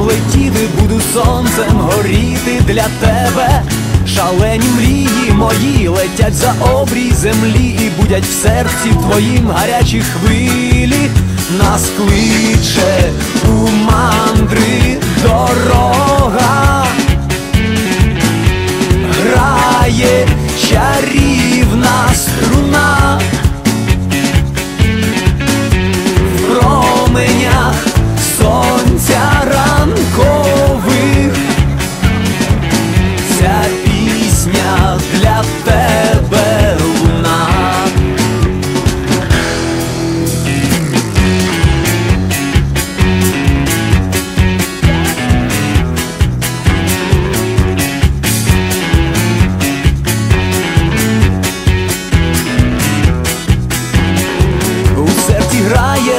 Летіти, буду сонцем горіти для тебе. Шалені мрії мої летять за обрій землі і будять в серці твоїм гарячі хвилі.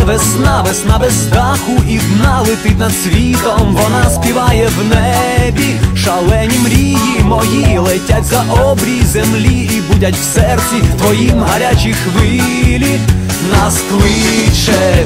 Весна, весна без даху і дна летить над світом, вона співає в небі, шалені мрії мої летять за обрій землі і будять в серці твоїм гарячі хвилі, нас кличе